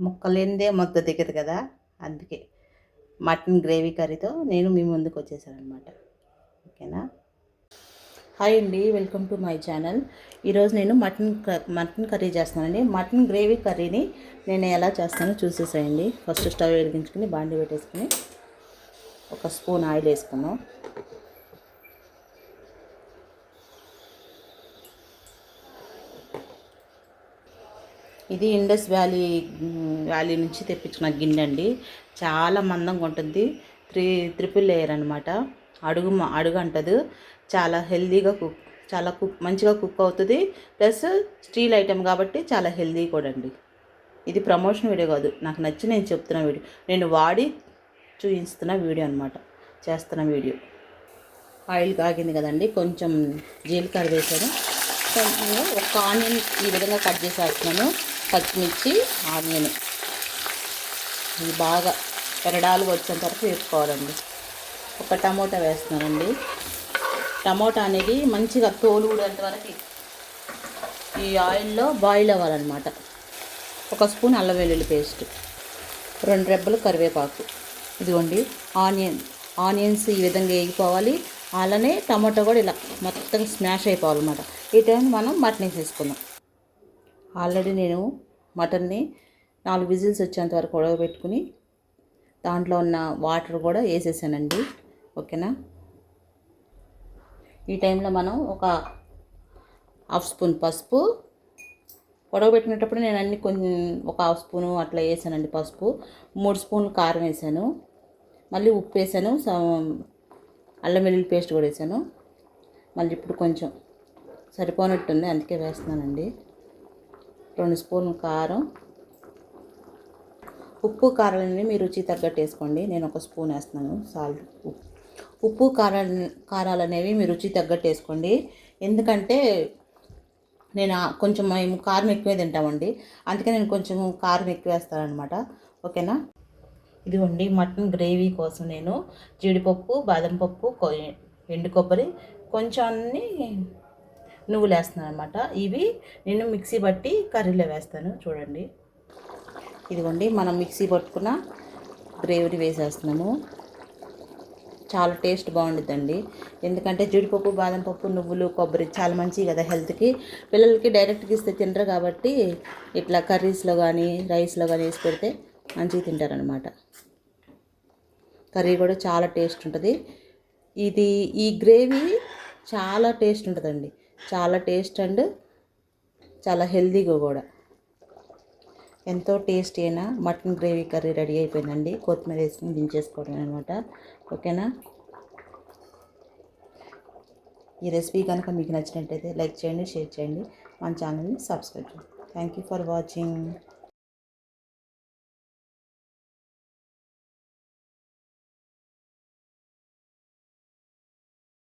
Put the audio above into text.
ముక్కలేందే ముద్ద దిగదు కదా? అందుకే మటన్ గ్రేవీ కర్రీతో నేను మీ ముందుకు వచ్చేసాను అనమాట ఓకేనా? హాయ్ అండి వెల్కమ్ టు మై ఛానల్. ఈరోజు నేను మటన్ క- మటన్ కర్రీ చేస్తానండి మటన్ గ్రేవీ కర్రీని నేను ఎలా చేస్తానో చూసేసేయండి. ఫస్ట్ స్టవ్ వెలిగించుకుని బాండి పెట్టేసుకుని ఒక స్పూన్ ఆయిల్ వేసుకున్నాం ఇది ఇండస్ వ్యాలీ వ్యాలీ నుంచి తెప్పించుకున్న గిన్నె అండి చాలా మందంగా ఉంటుంది. త్రీ త్రిపుల్ లేయర్ అనమాట అడుగు అడుగు అంటదు. చాలా హెల్దీగా కుక్ చాలా కుక్ మంచిగా కుక్ అవుతుంది. ప్లస్ స్టీల్ ఐటెం కాబట్టి చాలా హెల్దీ కూడా అండి ఇది ప్రమోషన్ వీడియో కాదు. నాకు నచ్చి నేను చెప్తున్న వీడియో. నేను వాడి చూపిస్తున్న వీడియో అనమాట చేస్తున్న వీడియో. ఆయిల్ కాగింది కదండి. కొంచెం జీలకర్ర వేశాను కొంచెం ఒక ఆనియన్ ఈ విధంగా కట్ చేసేస్తున్నాను. పచ్చిమిర్చి ఆనియన్. ఇది బాగా పెరడాలు వచ్చేంత వరకు వేసుకోవాలండి. ఒక టమోటా వేస్తున్నానండి. టమోటా అనేది మంచిగా తోలు వరకు ఈ ఆయిల్లో బాయిల్ అవ్వాలన్నమాట. ఒక స్పూన్ అల్లం వెల్లుల్లి పేస్ట్ రెండు రెబ్బలు కరివేపాకు. ఇదిగోండి ఆనియన్. ఆనియన్స్ ఈ విధంగా వేగిపోవాలి. అలానే టమాటో కూడా ఇలా మొత్తం స్మాష్ అయిపోవాలన్నమాట. ఈ టైం మనం మటన్ వేసేసుకుందాం. ఆల్రెడీ నేను మటన్ని నాలుగు విజిల్స్ వచ్చేంత వరకు ఉడకబెట్టుకుని దాంట్లో ఉన్న వాటర్ కూడా వేసేసానండి. ఓకేనా? ఈ టైంలో మనం ఒక హాఫ్ స్పూన్ పసుపు ఉడకబెట్టినప్పుడు నేను అన్ని కొంచెం ఒక హాఫ్ స్పూను అట్లా వేసానండి పసుపు మూడు స్పూన్లు కారం వేసాను మళ్ళీ ఉప్పు వేసాను స- అల్లం వెల్లుల్లి పేస్ట్ కూడా వేసాను. మళ్ళీ ఇప్పుడు కొంచెం సరిపోనట్టుంది అందుకే వేస్తున్నానండి. రెండు స్పూన్లు కారం. ఉప్పు కారాలు అనేవి మీ రుచి తగ్గట్టు వేసుకోండి. నేను ఒక స్పూన్ వేస్తున్నాను. సాల్ట్ ఉప్పు. ఉప్పు కారాలు కారాలు అనేవి మీ రుచి తగ్గట్టు వేసుకోండి. ఎందుకంటే నేను కొంచెం మేము కారం ఎక్కువే తింటామండి. అందుకే నేను కొంచెం కారం ఎక్కువ వేస్తానమాట ఓకేనా? ఇదిగోండి మటన్ గ్రేవీ కోసం నేను జీడిపప్పు బాదం పప్పు కొ- ఎండు కొబ్బరి కొంచెం అన్నీ నువ్వులు వేస్తున్నాను అనమాట ఇవి నేను మిక్సీ బట్టి కర్రీలో వేస్తాను. చూడండి. ఇదిగోండి మనం మిక్సీ పట్టుకున్న గ్రేవీ వేసేస్తున్నాము. చాలా టేస్ట్ బాగుంటుందండి ఎందుకంటే జీడిపప్పు బాదం పప్పు నువ్వులు కొబ్బరి చాలా మంచివి కదా హెల్త్కి. పిల్లలకి డైరెక్ట్గా ఇస్తే తినరు కాబట్టి ఇట్లా కర్రీస్లో కానీ రైస్లో కానీ వేసి పెడితే మంచిగా తింటారనమాట కర్రీ కూడా చాలా టేస్ట్ ఉంటుంది. ఇది ఈ గ్రేవీ చాలా టేస్ట్ ఉంటుందండి. చాలా టేస్ట్ అండ్ చాలా హెల్దీగా కూడా. ఎంతో టేస్టీ అయినా మటన్ గ్రేవీ కర్రీ రెడీ అయిపోయిందండి. కొత్తిమీర వేసుకుని దించేసుకోవడం అనమాట ఓకేనా? ఈ రెసిపీ కనుక మీకు నచ్చినట్టయితే లైక్ చేయండి షేర్ చేయండి. మన ఛానల్ని సబ్స్క్రైబ్ చేయండి. Thank you for watching